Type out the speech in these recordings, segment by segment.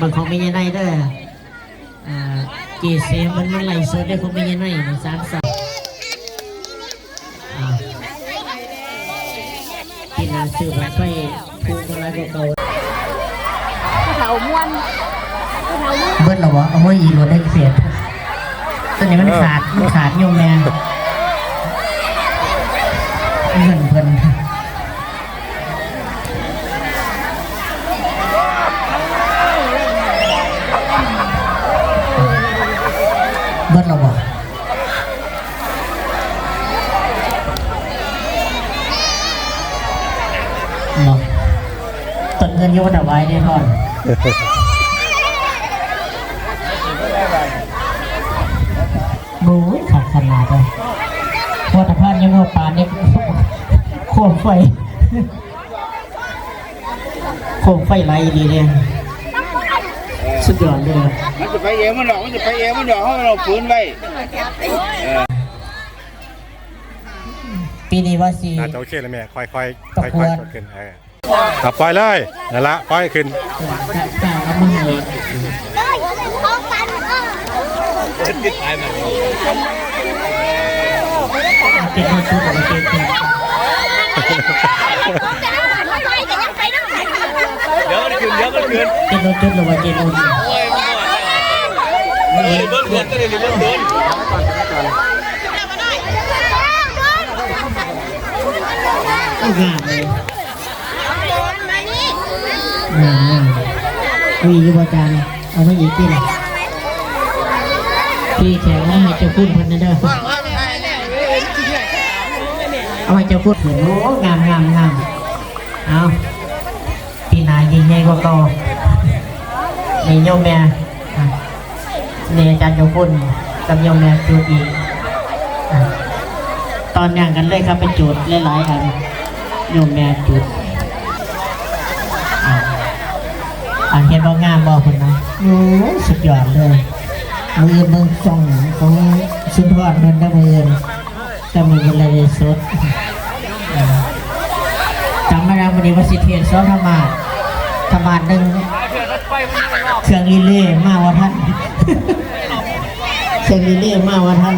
บางของไม่ยันได้เด้ออ่าเกเซมันมันไหลสดได้ของไม่ยันได้นะสามสามอ่าที่นาซื้อมาค่อยพูดอะไรก็เก่าเถาม้วนเถาม้วนเบิดหรอวะเอาไว้อีรถได้เสียตอนนี้มันขาดมันขาดโยมแม่เงินเพิ่น เนาะต้นเงินยุบเอาไว้ได้ท่อนบู๊ขาดขนาดเลยวัตพันยังว่าปานนี่โคมไฟโคมไฟไหลดีเนี่ยสุดยอดเลยมันจะไปเองมันดอกมันจะไปเองมันดอกเพราเราฝืนไว้ ปีนี้ว่าสีน่าจะโอเคแล้วแม่ค่อยๆค่อยตะค่อยกวนๆกดขึ้นเออขับปล่อยเลยนั่นละปล่อยขึ้นกล้าเอามือเลยท้องกันเออเก็บมาชุดอะไรเก็บเก็บเดี๋ยวมันขึ้นเดี๋ยวมันขึ้นเก็บรถชุดหรือว่าเก็บรถเฮ้ยเบิ้ลเบิ้ลก็เลยเบิ้ลเบิ้ล เอางามเลยงามงามีอยู่อาจารเอาไมาอีกที่ไหนพี่แขกว่าให้เจ้าคุณพันนะเด้อเอาไว้เจ้าพูดเหมือนโอ้งามงามงามเอาปีนายิงใหญ่กว่าเก่านี่โยมแม่อะนี่อาจารย์เจ้าคุณกับโยมแม่จูดอีกอะตอนย่างกันเลยครับไปจุดหลายๆอัน โยมแม่จุดอะอะเห็นว่างามบอกคนนะโอ้สุดยอดเลยมือมือจ้องของสุดยอดมันได้มือจะมีเวลาเรียนสดจำไม่ได้วันนี้ว่าสิเทียนซ้อนธรรมาธรรมาหนึ่งเครื่องรีเล่มาว่าท่านเครื่องรีเล่มาว่าท่าน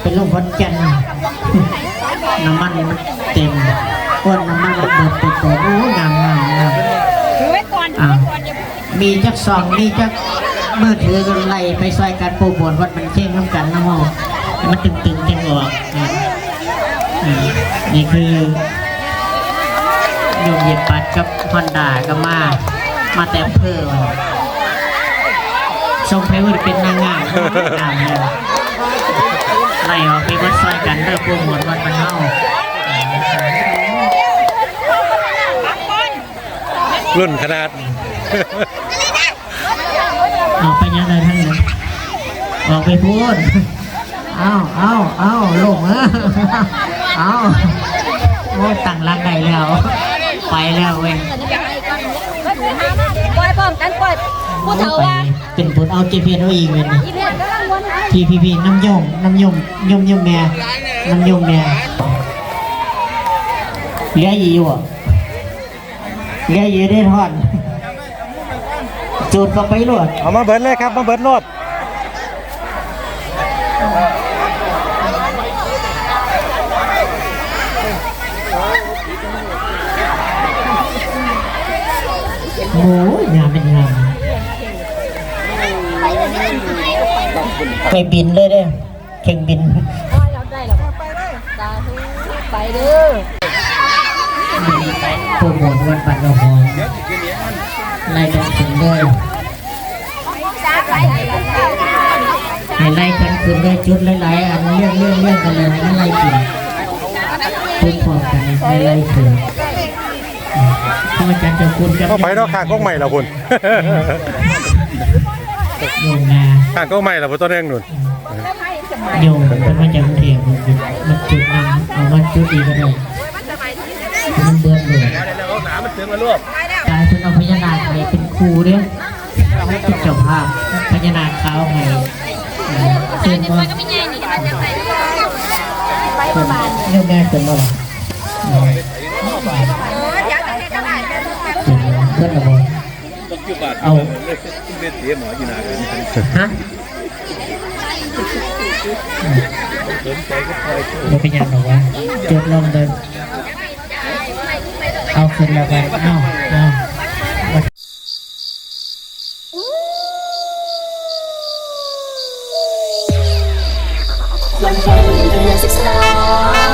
เป็นลูกวัดจันน้ำมันเต็ม ก้นน้ำมันระเบิดติดตัวโอ้งามงามงามถือไว้ก่อนถือไว้ก่อนอย่ามีจักสองมีจักมือถือกันไล่ไปซอยการปูบนวัดมันเข่งน้ำกันนะโมให้มันตึงตึงๆจังออกอะอะนี่คือโยมเหยียบปัดกับฮอนด้าก็มา มาแต่เพื่อทรงเพเวอร์เป็นนางงามงามเลยไล่ออกไปวัดซอยกันเด้อปูบนวัดมันเฮา รุ่นขนาดเอาไปยังไงท่านหนึ่งออกไปพูดเอาเอาเอาลงเออเอาโอ้ตั้งรักได้แล้ว ไปแล้วเว้ยปล่อยพร้อมกันปล่อยผู้เฒ่าไปว่าเป็นผลเอาเจเพียนเอาอีกเลยนะอีเพชรกำลังวนหาพี่พี่พี่น้ำยมน้ำยมยมยมแม่น้ำยมแม่เหลืออยู่อะ เหลืออยู่ได้ทอดจูดก็ไปรวดเอามาเบิดเลยครับ มาเบิดรถโอ้ยงามเป็นงามไปบินเลยเด้อเข่งบินปล่อยเราได้แล้วไปเลยสาธุไปเด้อ โปรโมทวัดบัตรละหองไล่กันขึ้นเลยไปให้ไล่กันขึ้นเลยจุดหลายๆอันเรื่องเรื่องเรื่องกันเลยให้ไล่ขึ้นพูดพร้อมกันให้ไล่ขึ้นพระอาจารย์เจะคุณกับเอาไปเนาะข้างกล้องใหม่แล้วคุณโยมนาข้างกล้องใหม่แล้วบ่ต้นเองนุ่นโยมเป็นมาจากกรุงเทพมันจุดนึงเอามาจุดอีกก็ได้ มาลูกตายเพิ่นเอาพญานาคให้เป็นครูเด้อเป็นเจ้าภาพพญานาคขาวให้เส้นว่าเรื่องแม่เป็นมาหรอเพื่อนกับผมเอาเม็ดเสียหมออยู่นานฮะเดี๋ยวไปยันบอกว่าจดลองเดิน เอาขึ้นแล้วกันเอาเอาวันเพ็ญเดือนสิบสอง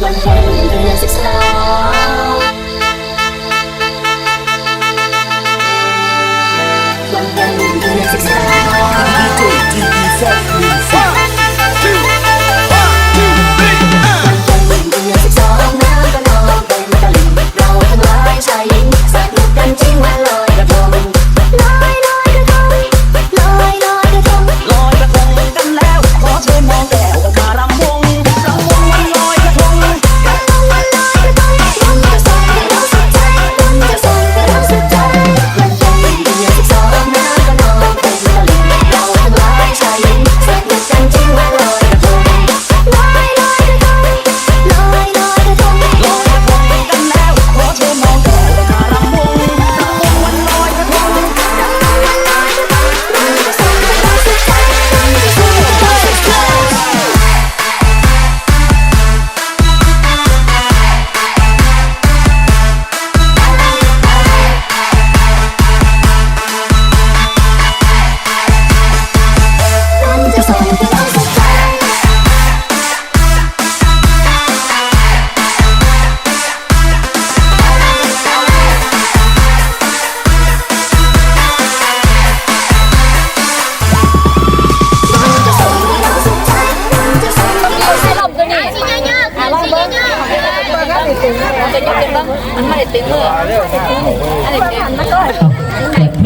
When the music's loud When the music's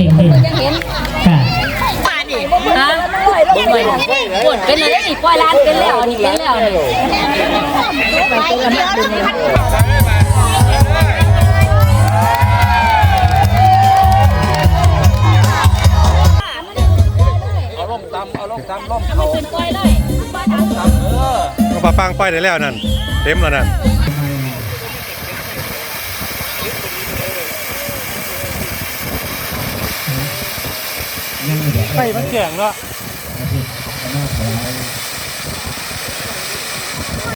งเด่นค่ะฮะปวดเป็นเลยนี่ปล่อยร้านกันแล้วนี่เป็นแล้วเอาล่มตำเอาล่มตำล่มเขาปล่อยเลยปล่อยตำเออปลาฟังปล่อยได้แล้วนั่นเต็มแล้วนั่นาะอาทิตย์ก็น่าถว